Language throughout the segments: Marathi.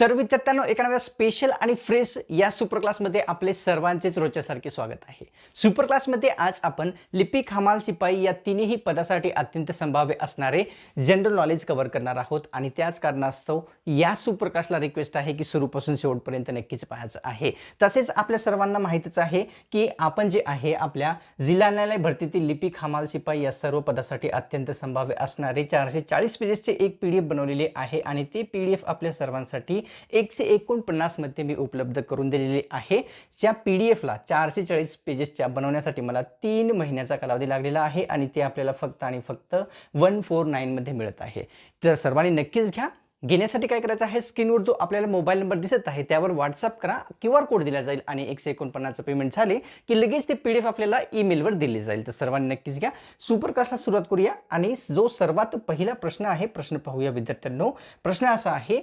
तर विद्यार्थ्यांनो एका नव्या स्पेशल आणि फ्रेश या सुपर क्लासमध्ये आपले सर्वांचेच रोजच्यासारखे स्वागत आहे. सुपर क्लासमध्ये आज आपण लिपिक हमाल शिपाई या तिन्ही पदासाठी अत्यंत संभाव्य असणारे जनरल नॉलेज कव्हर करणार आहोत. आणि त्याच कारणास्तव या सुपर क्लासला रिक्वेस्ट आहे की सुरूपासून शेवटपर्यंत नक्कीच पाहायचं आहे. तसेच आपल्या सर्वांना माहितीच आहे की आपण जे आहे आपल्या जिल्हा न्यायालय भरतीतील लिपिक हमाल शिपाई या सर्व पदासाठी अत्यंत संभाव्य असणारे चारशे चाळीस पेजेसचे एक पी डी एफ बनवलेले आहे. आणि ते पी डी एफ आपल्या सर्वांसाठी एकशे एकोणपन्नासमध्ये मी उपलब्ध करून दिलेली आहे. ज्या पी डी एफला चारशे चाळीस पेजेसच्या बनवण्यासाठी मला तीन महिन्याचा कालावधी लागलेला आहे आणि ते आपल्याला फक्त आणि फक्त वन फोर नाईनमध्ये मिळत आहे. तर सर्वांनी नक्कीच घ्या. घेण्यासाठी काय करायचं आहे? स्क्रीनवर जो आपल्याला मोबाईल नंबर दिसत आहे त्यावर व्हॉट्सअप करा क्यू आर कोड दिला जाईल आणि एकशे एकोणपन्नासचं पेमेंट झाले की लगेच ते पी डी एफ आपल्याला ईमेलवर दिले जाईल. तर सर्वांनी नक्कीच घ्या. सुपर क्लासला सुरुवात करूया आणि जो सर्वात पहिला प्रश्न आहे प्रश्न पाहूया विद्यार्थ्यांनो. प्रश्न असा आहे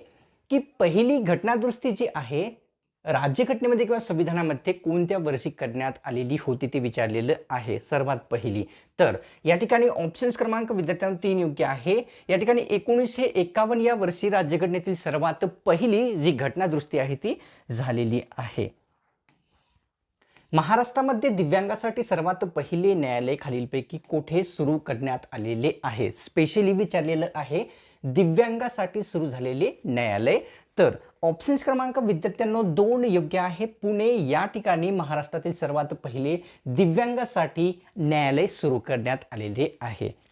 की पहिली घटनादुरुस्ती जी आहे राज्यघटनेमध्ये किंवा संविधानामध्ये कोणत्या वर्षी करण्यात आलेली होती ते विचारलेलं आहे सर्वात पहिली. तर या ठिकाणी ऑप्शन्स क्रमांक विद्यार्थ्यांना तीन योग्य आहे. या ठिकाणी एकोणीसशे एकावन्न या वर्षी राज्यघटनेतील सर्वात पहिली जी घटनादुरुस्ती आहे ती झालेली आहे. महाराष्ट्रामध्ये दिव्यांगासाठी सर्वात पहिले न्यायालय खालीलपैकी कोठे सुरू करण्यात आलेले आहे? स्पेशली विचारलेलं आहे दिव्यांगासाठी सुरू झालेले न्यायालय. तर ऑप्शन्स क्रमांक विद्यार्थ्यांनो दोन योग्य आहे. पुणे या ठिकाणी महाराष्ट्रातील सर्वात पहिले दिव्यांगासाठी न्यायालय सुरू करण्यात आलेले आहे.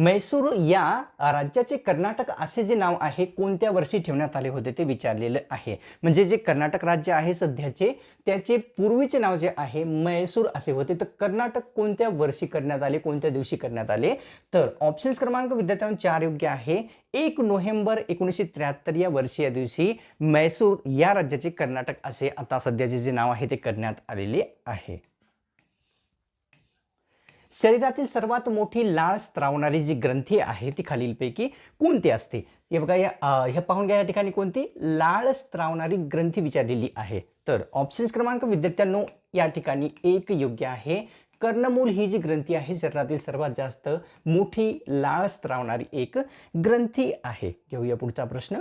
मैसूर या राज्याचे कर्नाटक असे जे नाव आहे कोणत्या वर्षी ठेवण्यात आले होते ते विचारलेलं आहे. म्हणजे जे कर्नाटक राज्य आहे सध्याचे त्याचे पूर्वीचे नाव जे आहे मैसूर असे होते. तर कर्नाटक कोणत्या वर्षी करण्यात आले कोणत्या दिवशी करण्यात आले? तर ऑप्शन्स क्रमांक विद्यार्थ्यांना चार योग्य आहे. एक नोव्हेंबर एकोणीसशे त्र्याहत्तर या वर्षी या दिवशी मैसूर या राज्याचे कर्नाटक असे आता सध्याचे जे नाव आहे ते करण्यात आलेले आहे. शरीरातील सर्वात मोठी लाळ स्त्रावणारी जी ग्रंथी आहे ती खालीलपैकी कोणती असते? हे बघा या हे पाहून घ्या या ठिकाणी कोणती? लाळ स्त्रावणारी ग्रंथी विचारलेली आहे. तर ऑप्शन्स क्रमांक विद्यार्थ्यांनो या ठिकाणी एक योग्य आहे. कर्णमूल ही जी ग्रंथी आहे शरीरातील सर्वात जास्त मोठी लाळ स्त्रावणारी एक ग्रंथी आहे. घेऊया पुढचा प्रश्न.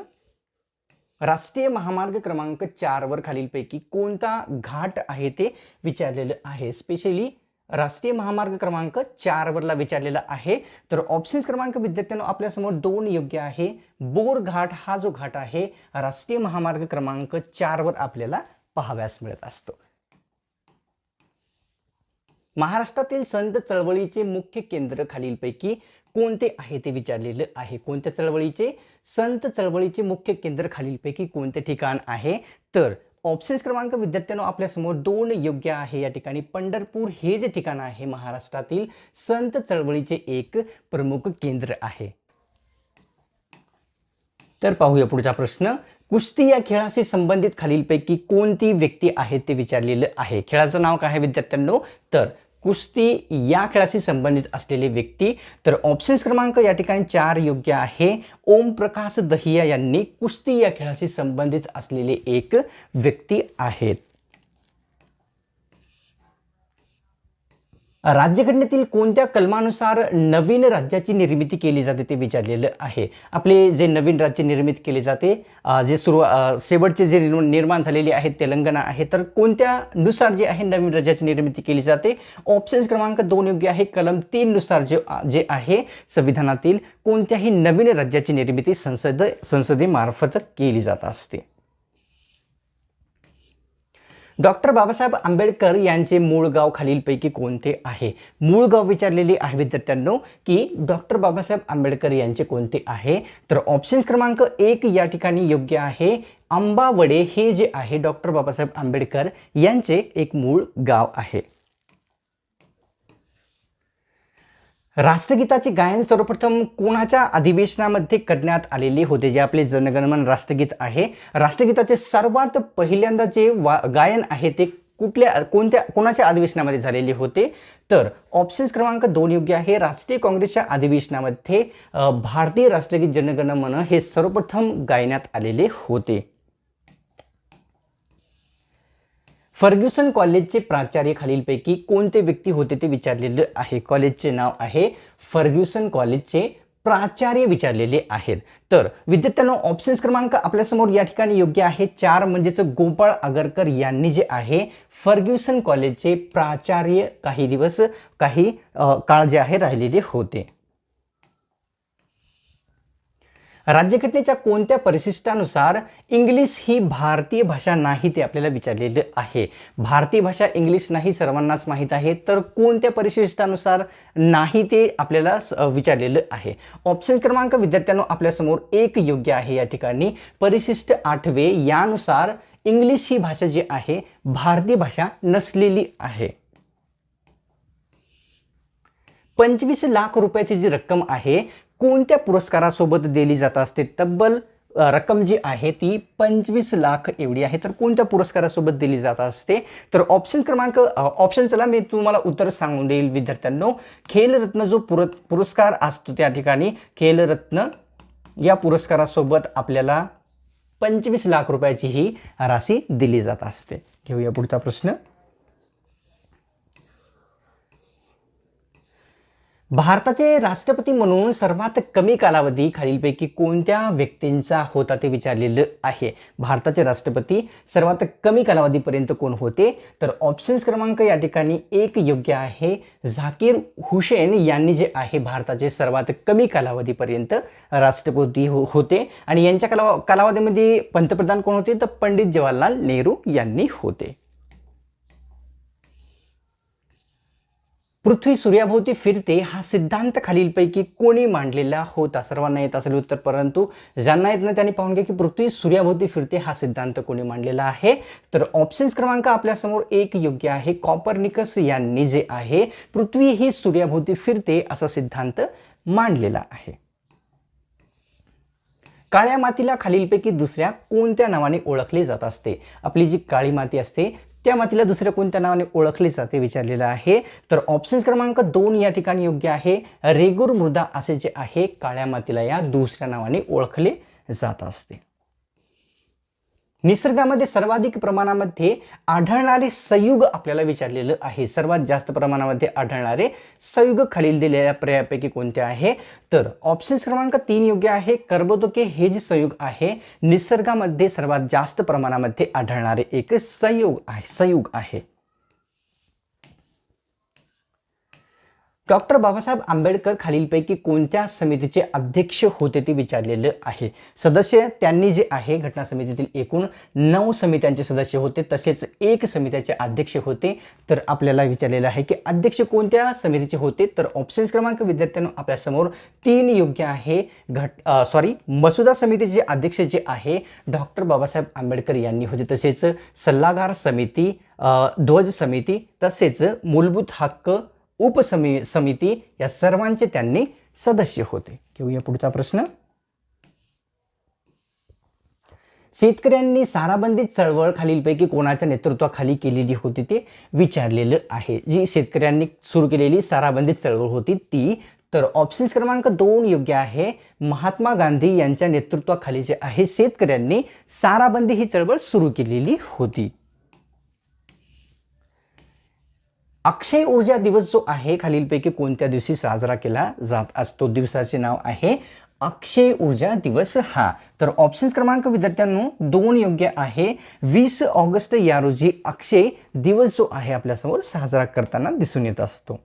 राष्ट्रीय महामार्ग क्रमांक चारवर खालीलपैकी कोणता घाट आहे ते विचारलेलं आहे. स्पेशली राष्ट्रीय महामार्ग क्रमांक चारवरला विचारलेला आहे. तर ऑप्शन्स क्रमांक विद्यार्थ्यांनो आपल्यासमोर दोन योग्य आहे. बोर घाट हा जो घाट आहे राष्ट्रीय महामार्ग क्रमांक चारवर आपल्याला पाहाव्यास मिळत असतो. महाराष्ट्रातील संत चळवळीचे मुख्य केंद्र खालीलपैकी कोणते आहे ते विचारलेलं आहे. कोणत्या चळवळीचे? संत चळवळीचे मुख्य केंद्र खालीलपैकी कोणते ठिकाण आहे? तर ऑप्शन्स क्रमांक विद्यार्थ्यांनो आपल्यासमोर दोन योग्य आहे या ठिकाणी. पंढरपूर हे जे ठिकाण आहे महाराष्ट्रातील संत चळवळीचे एक प्रमुख केंद्र आहे. तर पाहूया पुढचा प्रश्न. कुस्ती या खेळाशी संबंधित खालीलपैकी कोणती व्यक्ती आहे ते विचारलेलं आहे. खेळाचं नाव काय आहे विद्यार्थ्यांनो? तर कुस्ती या खेळाशी संबंधित असलेली व्यक्ती तर ऑप्शन्स क्रमांक या ठिकाणी चार योग्य आहे. ओम प्रकाश दहिया यांनी कुस्ती या खेळाशी संबंधित असलेले एक व्यक्ती आहेत. राज्यघटनेतील कोणत्या कलमानुसार नवीन राज्याची निर्मिती केली जाते ते विचारलेलं आहे. आपले जे नवीन राज्य निर्मित केले जाते जे सुरुवा शेवटचे जे निर्म- निर्माण झालेले आहेत तेलंगणा आहे तर कोणत्यानुसार जे आहे नवीन राज्याची निर्मिती केली जाते? ऑप्शन्स क्रमांक दोन योग्य आहे कलम तीननुसार जे जे आहे संविधानातील कोणत्याही नवीन राज्याची निर्मिती संसद संसदेमार्फत केली जात असते. डॉक्टर बाबासाहेब आंबेडकर यांचे मूळ गाव खालीलपैकी कोणते आहे? मूळ गाव विचारलेले आहे विद्यार्थ्यांनो की डॉक्टर बाबासाहेब आंबेडकर यांचे कोणते आहे? तर ऑप्शन क्रमांक एक या ठिकाणी योग्य आहे. आंबावडे हे जे आहे डॉक्टर बाबासाहेब आंबेडकर यांचे एक मूळ गाव आहे. राष्ट्रगीताचे गायन सर्वप्रथम कोणाच्या अधिवेशनामध्ये करण्यात आलेले होते? जे आपले जनगणमन राष्ट्रगीत आहे. राष्ट्रगीताचे सर्वात पहिल्यांदा जे वा गायन आहे ते कुठल्या कोणत्या कोणाच्या अधिवेशनामध्ये झालेले होते? तर ऑप्शन्स क्रमांक दोन योग्य आहे. राष्ट्रीय काँग्रेसच्या अधिवेशनामध्ये भारतीय राष्ट्रगीत जनगणमन हे सर्वप्रथम गायण्यात आलेले होते. फर्ग्युसन कॉलेजचे प्राचार्य खालीलपैकी कोणते व्यक्ती होते ते विचारलेलं आहे. कॉलेजचे नाव आहे फर्ग्युसन कॉलेजचे प्राचार्य विचारलेले आहेत. तर विद्यार्थ्यांना ऑप्शन्स क्रमांक आपल्यासमोर या ठिकाणी योग्य आहे. चार म्हणजेच गोपाळ आगरकर यांनी जे आहे फर्ग्युसन कॉलेजचे प्राचार्य काही दिवस काही काळ जे आहे राहिलेले होते. राज्यघटनेच्या कोणत्या परिशिष्टानुसार इंग्लिश ही भारतीय भाषा नाही ते आपल्याला विचारलेलं आहे. भारतीय भाषा इंग्लिश नाही सर्वांनाच माहीत आहे तर कोणत्या परिशिष्टानुसार नाही ते आपल्याला विचारलेलं आहे. ऑप्शन क्रमांक विद्यार्थ्यांनो आपल्यासमोर एक योग्य आहे या ठिकाणी. परिशिष्ट आठवे यानुसार इंग्लिश ही भाषा जी आहे भारतीय भाषा नसलेली आहे. पंचवीस लाख रुपयाची जी रक्कम आहे कोणत्या पुरस्कारासोबत दिली जात असते? तब्बल रक्कम जी आहे ती पंचवीस लाख एवढी आहे. तर कोणत्या पुरस्कारासोबत दिली जात असते? तर ऑप्शन क्रमांक ऑप्शन चला मी तुम्हाला उत्तर सांगून देईल विद्यार्थ्यांनो. खेलरत्न जो पुर पुरस्कार असतो त्या ठिकाणी खेलरत्न या पुरस्कारासोबत आपल्याला पंचवीस लाख रुपयाची ही राशी दिली जात असते. घेऊया पुढचा प्रश्न. भारताचे राष्ट्रपती म्हणून सर्वात कमी कालावधी खालीलपैकी कोणत्या व्यक्तींचा होता ते विचारलेलं आहे? भारताचे राष्ट्रपती सर्वात कमी कालावधीपर्यंत कोण होते? तर ऑप्शन्स क्रमांक या ठिकाणी एक योग्य आहे. झाकीर हुसेन यांनी जे आहे भारताचे सर्वात कमी कालावधीपर्यंत राष्ट्रपती हो होते. आणि यांच्या कालाव कालावधीमध्ये पंतप्रधान कोण होते? तर पंडित जवाहरलाल नेहरू यांनी होते. पृथ्वी सूर्याभोवती फिरते हा सिद्धांत खालीलपैकी कोणी मांडलेला होता? सर्वांना येत असेल उत्तर परंतु ज्यांना येत नाही त्यांनी पाहून घ्या की पृथ्वी सूर्याभोवती फिरते हा सिद्धांत कोणी मांडलेला आहे? तर ऑप्शन्स क्रमांक आपल्यासमोर एक योग्य आहे. कॉपरनिकस यांनी जे आहे पृथ्वी ही सूर्याभोवती फिरते असा सिद्धांत मांडलेला आहे. काळ्या मातीला खालीलपैकी दुसऱ्या कोणत्या नावाने ओळखले जात असते? आपली जी काळी माती असते त्या मातीला दुसऱ्या कोणत्या नावाने ओळखले जाते विचारलेलं आहे. तर ऑप्शन क्रमांक दोन या ठिकाणी योग्य आहे. रेगुर मृदा असे जे आहे काळ्या मातीला या दुसऱ्या नावाने ओळखले जात असते. निसर्गामध्ये सर्वाधिक प्रमाणामध्ये आढळणारे संयुग आपल्याला विचारलेलं आहे. सर्वात जास्त प्रमाणामध्ये आढळणारे संयुग खालील दिलेल्या पर्यायापैकी कोणते आहे? तर ऑप्शन्स क्रमांक तीन योग्य आहे. कर्बोदके हे जे संयुग आहे निसर्गामध्ये सर्वात जास्त प्रमाणामध्ये आढळणारे एक संयुग आहे संयुग आहे. डॉक्टर बाबासाहेब आंबेडकर खालीलपैकी कोणत्या समितीचे अध्यक्ष होते ते विचारलेलं आहे. सदस्य त्यांनी जे आहे घटना समितीतील एकूण नऊ समित्यांचे सदस्य होते. तसेच एक समित्याचे अध्यक्ष होते. तर आपल्याला विचारलेलं आहे की अध्यक्ष कोणत्या समितीचे होते? तर ऑप्शन्स क्रमांक विद्यार्थ्यांना आपल्यासमोर तीन योग्य आहे. घट सॉरी मसुदा समितीचे अध्यक्ष जे आहे डॉक्टर बाबासाहेब आंबेडकर यांनी होते. तसेच सल्लागार समिती ध्वज समिती तसेच मूलभूत हक्क उपसमि समिती या सर्वांचे त्यांनी सदस्य होते. घेऊया पुढचा प्रश्न. शेतकऱ्यांनी साराबंदी चळवळ खालीलपैकी कोणाच्या नेतृत्वाखाली केलेली होती ते विचारलेलं आहे. जी शेतकऱ्यांनी सुरू केलेली साराबंदी चळवळ होती ती तर ऑप्शन्स क्रमांक दोन योग्य आहे. महात्मा गांधी यांच्या नेतृत्वाखाली जे आहे शेतकऱ्यांनी साराबंदी ही चळवळ सुरू केलेली होती. अक्षय ऊर्जा दिवस जो आहे खालीलपैकी कोणत्या दिवशी साजरा केला जात असतो? दिवसाचे नाव आहे अक्षय ऊर्जा दिवस. हा तर ऑप्शन्स क्रमांक विद्यार्थ्यांनो दोन योग्य आहे. वीस ऑगस्ट या रोजी अक्षय दिवस जो आहे आपल्यासमोर साजरा करताना दिसून येत असतो.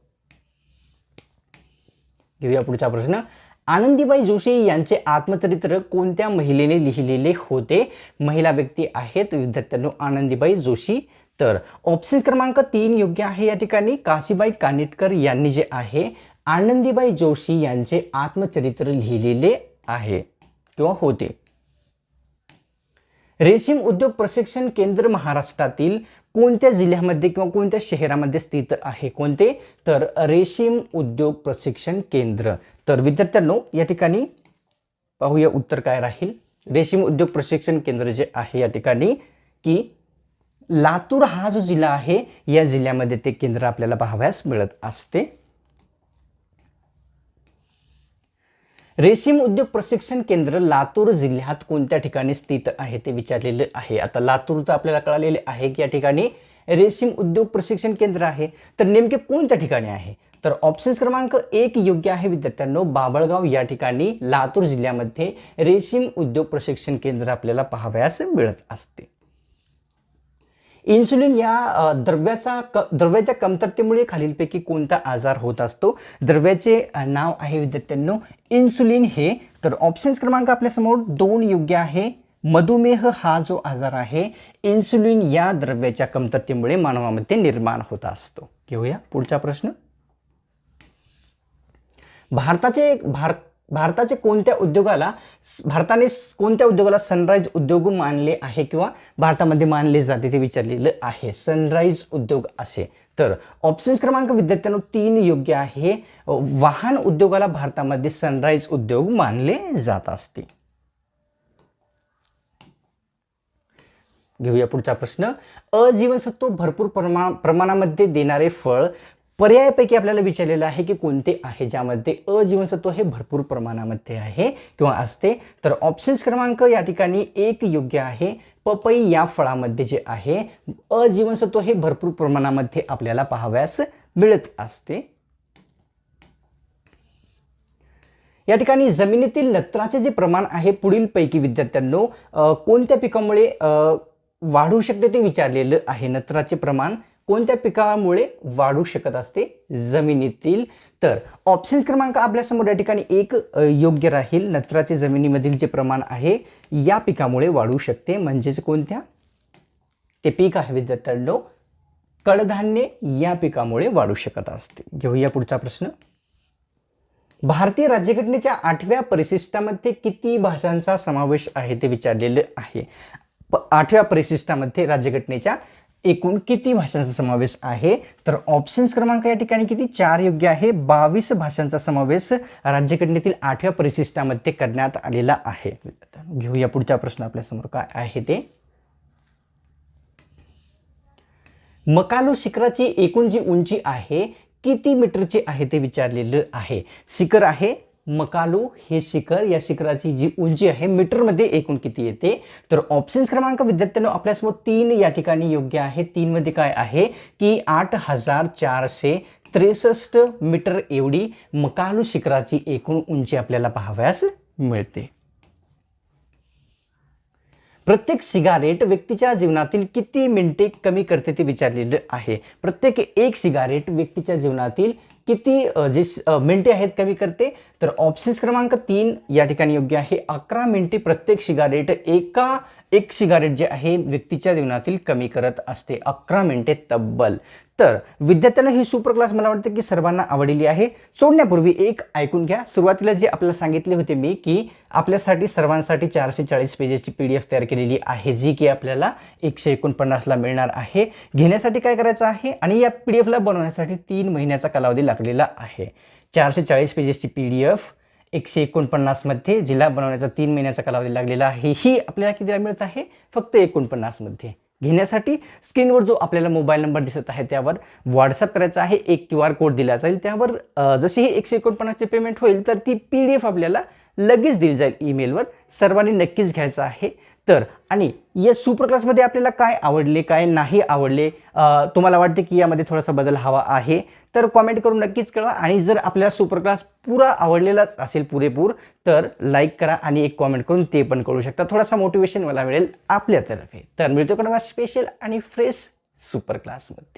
घेऊया पुढचा प्रश्न. आनंदीबाई जोशी यांचे आत्मचरित्र कोणत्या महिलेने लिहिलेले होते? महिला व्यक्ती आहेत विद्यार्थ्यांनो आनंदीबाई जोशी. तर ऑप्शन क्रमांक तीन योग्य आहे या ठिकाणी. काशीबाई कानिटकर यांनी जे आहे आनंदीबाई जोशी यांचे आत्मचरित्र लिहिलेले आहे किंवा होते. रेशीम उद्योग प्रशिक्षण केंद्र महाराष्ट्रातील कोणत्या जिल्ह्यामध्ये किंवा कोणत्या शहरामध्ये स्थित आहे कोणते? तर रेशीम उद्योग प्रशिक्षण केंद्र. तर विद्यार्थ्यांनो या ठिकाणी पाहूया उत्तर काय राहील. रेशीम उद्योग प्रशिक्षण केंद्र जे आहे या ठिकाणी की लातूर हा जो जिल्हा आहे या जिल्ह्यामध्ये ते केंद्र आपल्याला पाहाव्यास मिळत असते. रेशीम उद्योग प्रशिक्षण केंद्र लातूर जिल्ह्यात कोणत्या ठिकाणी स्थित आहे ते विचारलेलं आहे. आता लातूरचं आपल्याला कळालेलं आहे की या ठिकाणी रेशीम उद्योग प्रशिक्षण केंद्र आहे. तर नेमके कोणत्या ठिकाणी आहे? तर ऑप्शन्स क्रमांक एक योग्य आहे विद्यार्थ्यांनो बाबळगाव या ठिकाणी लातूर जिल्ह्यामध्ये रेशीम उद्योग प्रशिक्षण केंद्र आपल्याला पाहावयास मिळत असते. इन्सुलिन या द्रव्याचा क द्रव्याच्या कमतरतेमुळे खालीलपैकी कोणता आजार होत असतो? द्रव्याचे नाव आहे विद्यार्थ्यांनो इन्सुलिन हे. तर ऑप्शन्स क्रमांक आपल्यासमोर दोन योग्य आहे. मधुमेह हा जो आजार आहे इन्सुलिन या द्रव्याच्या कमतरतेमुळे मानवामध्ये निर्माण होत असतो. घेऊया पुढचा प्रश्न. भारताचे भारत भारताचे कोणत्या उद्योगाला भारताने कोणत्या उद्योगाला सनराईज उद्योग मानले आहे किंवा भारतामध्ये मानले जाते ते विचारलेलं आहे. सनराईज उद्योग असे. तर ऑप्शन्स क्रमांक विद्यार्थ्यांनो तीन योग्य आहे. वाहन उद्योगाला भारतामध्ये सनराईज उद्योग मानले जात असते. घेऊया पुढचा प्रश्न. अजीवनसत्व भरपूर प्रमा प्रमाणामध्ये देणारे फळ पर्यायापैकी आपल्याला विचारलेलं आहे की कोणते आहे ज्यामध्ये अ जीवनसत्व हे भरपूर प्रमाणामध्ये आहे किंवा असते? तर ऑप्शन्स क्रमांक या ठिकाणी एक योग्य आहे. पपई या फळामध्ये जे आहे अ जीवनसत्व हे भरपूर प्रमाणामध्ये आपल्याला पाहाव्यास मिळत असते. या ठिकाणी जमिनीतील नत्राचे जे प्रमाण आहे पुढील पैकी विद्यार्थ्यांनो कोणत्या पिकामुळे वाढू शकते ते विचारलेलं आहे. नत्राचे प्रमाण कोणत्या पिकामुळे वाढू शकत असते जमिनीतील? तर ऑप्शन्स क्रमांक आपल्यासमोर या ठिकाणी एक योग्य राहील. नत्राचे जमिनीमधील जे प्रमाण आहे या पिकामुळे वाढू शकते. म्हणजेच कोणत्या? ते पीक आहे विद्यार्थ्यांनो. कडधान्य या पिकामुळे वाढू शकत असते. घेऊया पुढचा प्रश्न. भारतीय राज्यघटनेच्या आठव्या परिशिष्टामध्ये किती भाषांचा समावेश आहे ते विचारलेलं आहे. आठव्या परिशिष्टामध्ये राज्यघटनेच्या एकूण किती भाषांचा समावेश आहे? तर ऑप्शन्स क्रमांक या ठिकाणी किती? चार योग्य आहे. बावीस भाषांचा समावेश राज्यघटनेतील आठव्या परिशिष्टामध्ये करण्यात आलेला आहे. घेऊया पुढचा प्रश्न आपल्यासमोर काय आहे ते. मकालो शिखराची एकूण जी उंची आहे किती मीटरची आहे ते विचारलेलं आहे. शिखर आहे मकालो हे शिखर या शिखराची जी उंची आहे मीटरमध्ये एकूण किती येते? तर ऑप्शन्स क्रमांक विद्यार्थ्यांनो आपल्यासमोर तीन या ठिकाणी योग्य आहे. तीनमध्ये काय आहे? की आठ हजार चारशे त्रेसष्ट मीटर एवढी मकालू शिखराची एकूण उंची आपल्याला पाहाव्यास मिळते. प्रत्येक सिगारेट व्यक्तीच्या जीवनातील किती मिनिटे कमी करते ते विचारलेलं आहे. प्रत्येक एक सिगारेट व्यक्तीच्या जीवनातील किती जे मिनटे मिनिटे आहेत कमी करते तर ऑप्शन्स क्रमांक तीन या ठिकाणी योग्य आहे. अकरा मिनिटे प्रत्येक सिगारेट एका एक सिगारेट जे आहे व्यक्तीच्या जीवनातील कमी करत असते. अकरा मिनिटे तब्बल. तर विद्यार्थ्यांना ही सुपर क्लास मला वाटतं की सर्वांना आवडलेली आहे. सोडण्यापूर्वी एक ऐकून घ्या. सुरुवातीला जे आपल्याला सांगितले होते मी की आपल्यासाठी सर्वांसाठी चारशे चाळीस पेजेसची पी डी एफ तयार केलेली आहे जी की आपल्याला एकशे एकोणपन्नासला मिळणार आहे. घेण्यासाठी काय करायचं आहे? आणि या पी डी एफला बनवण्यासाठी तीन महिन्याचा कालावधी लागलेला आहे. चारशे चाळीस पेजेसची पी डी एफ एकशे एकोणपन्नासमध्ये जिल्हा बनवण्याचा तीन महिन्याचा कालावधी लागलेला आहे. ही आपल्याला कितीला मिळत आहे? फक्त एकोणपन्नासमध्ये घेण्यासाठी स्क्रीनवर जो आपल्याला मोबाईल नंबर दिसत आहे त्यावर व्हॉट्सअप करायचा आहे एक क्यू आर कोड दिला जाईल. त्यावर जशी ही एकशे एकोणपन्नासची पेमेंट होईल तर ती पी डी एफ आपल्याला लगेच दिली जाईल ईमेलवर सर्वांनी नक्कीच घ्यायचं आहे. तर आणि या सुपर क्लासमध्ये आपल्याला काय आवडले काय नाही आवडले? तुम्हाला वाटते की यामध्ये थोडासा बदल हवा आहे? तर कॉमेंट करून नक्कीच कळवा. आणि जर आपल्याला सुपर क्लास पुरा आवडलेलाच असेल पुरेपूर तर लाईक करा आणि एक कॉमेंट करून ते पण करू शकता. थोडासा मोटिवेशन मला मिळेल आपल्यातर्फे तर मिळतो का स्पेशल आणि फ्रेश सुपर क्लासमध्ये